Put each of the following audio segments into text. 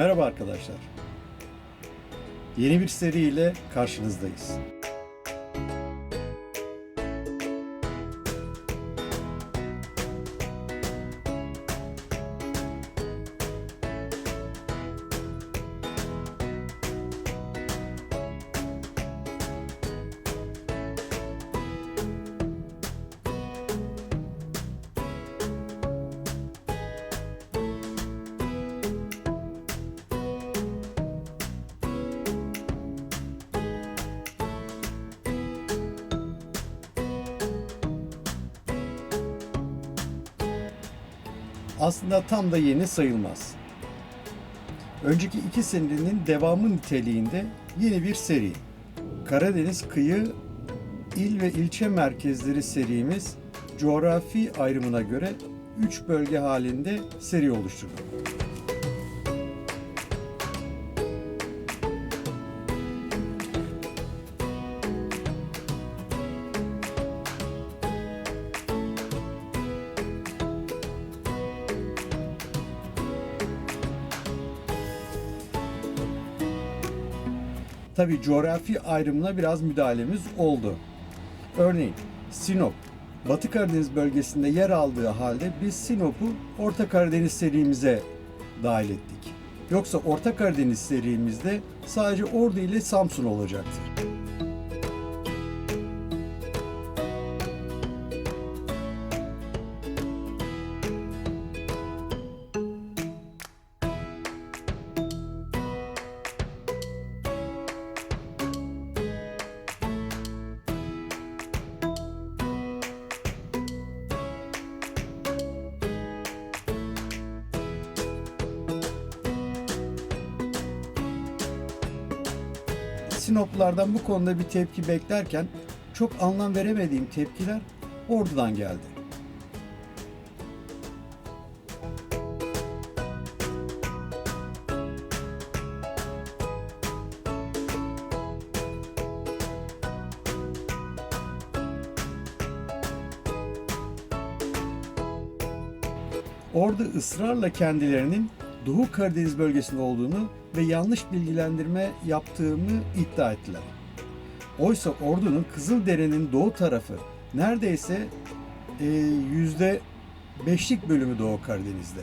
Merhaba arkadaşlar. Yeni bir seriyle karşınızdayız. Aslında tam da yeni sayılmaz. Önceki iki serinin devamı niteliğinde yeni bir seri. Karadeniz Kıyı İl ve ilçe merkezleri serimiz coğrafi ayrımına göre 3 bölge halinde seri oluşturdu. Tabi coğrafi ayrımına biraz müdahalemiz oldu. Örneğin Sinop, Batı Karadeniz bölgesinde yer aldığı halde biz Sinop'u Orta Karadeniz serimize dahil ettik. Yoksa Orta Karadeniz serimizde sadece Ordu ile Samsun olacaktır. Sinoplulardan bu konuda bir tepki beklerken çok anlam veremediğim tepkiler Ordu'dan geldi. Orada ısrarla kendilerinin Doğu Karadeniz bölgesinde olduğunu ve yanlış bilgilendirme yaptığımı iddia ettiler. Oysa ordunun Kızıldere'nin doğu tarafı neredeyse e, yüzde beşlik bölümü Doğu Karadeniz'de.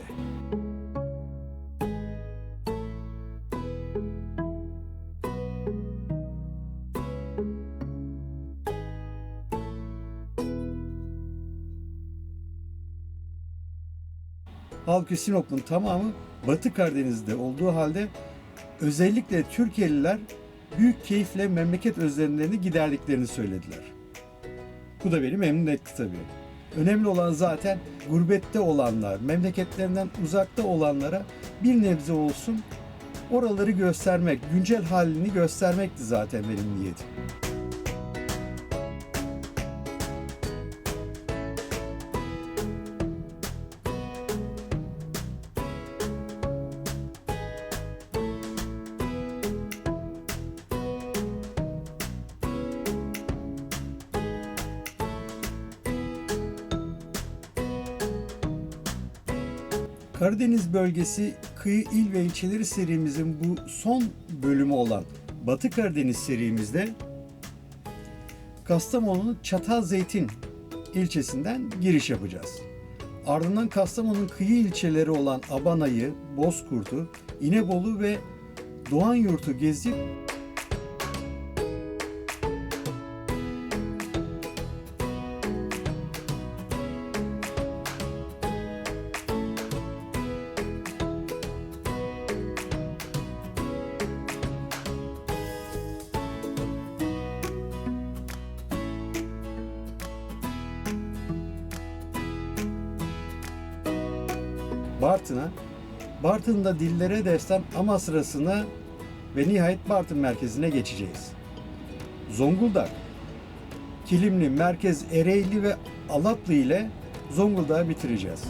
Halbuki Sinop'un tamamı Batı Karadeniz'de olduğu halde özellikle Türkiye'liler büyük keyifle memleket özlemlerini giderdiklerini söylediler. Bu da beni memnun etti tabii. Önemli olan zaten gurbette olanlar, memleketlerinden uzakta olanlara bir nebze olsun oraları göstermek, güncel halini göstermekti zaten benim niyetim. Karadeniz bölgesi kıyı il ve ilçeleri serimizin bu son bölümü olan Batı Karadeniz serimizde Kastamonu'nun Çatalzeytin ilçesinden giriş yapacağız. Ardından Kastamonu'nun kıyı ilçeleri olan Abanayı, Bozkurt'u, İnebolu ve Doğanyurt'u gezip Bartın'a, Bartın'da dillere destan ama sırasına ve nihayet Bartın merkezine geçeceğiz. Zonguldak, Kilimli, Merkez, Ereğli ve Alatlı ile Zonguldak'ı bitireceğiz.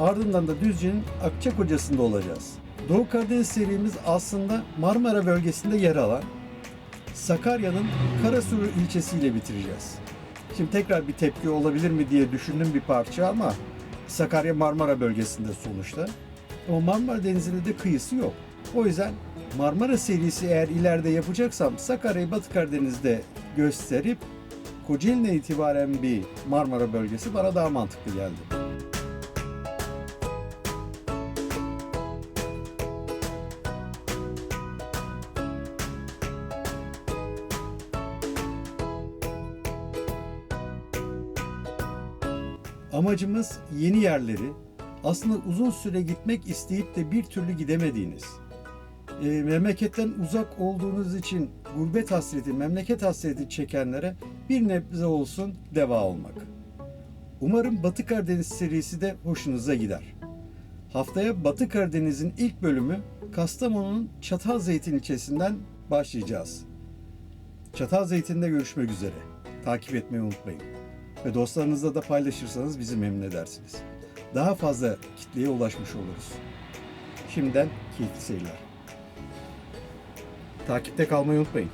Ardından da Düzce'nin Akçakoca'sında olacağız. Doğu Karadeniz serimiz aslında Marmara bölgesinde yer alan Sakarya'nın Karasuru ilçesiyle bitireceğiz. Şimdi tekrar bir tepki olabilir mi diye düşündüm bir parça ama Sakarya Marmara bölgesinde sonuçta. Ama Marmara Denizi'nde de kıyısı yok. O yüzden Marmara serisi eğer ileride yapacaksam Sakarya'yı Batı Karadeniz'de gösterip Kocaeli'ne itibaren bir Marmara bölgesi bana daha mantıklı geldi. Amacımız yeni yerleri, aslında uzun süre gitmek isteyip de bir türlü gidemediğiniz, e, memleketten uzak olduğunuz için gurbet hasreti, memleket hasreti çekenlere bir nebze olsun deva olmak. Umarım Batı Karadeniz serisi de hoşunuza gider. Haftaya Batı Karadeniz'in ilk bölümü Kastamonu'nun Çatalzeytin ilçesinden başlayacağız. Çatalzeytin'de görüşmek üzere. Takip etmeyi unutmayın. Ve dostlarınızla da paylaşırsanız bizi memnun edersiniz. Daha fazla kitleye ulaşmış oluruz. Şimdiden keyifli seyirler. Takipte kalmayı unutmayın.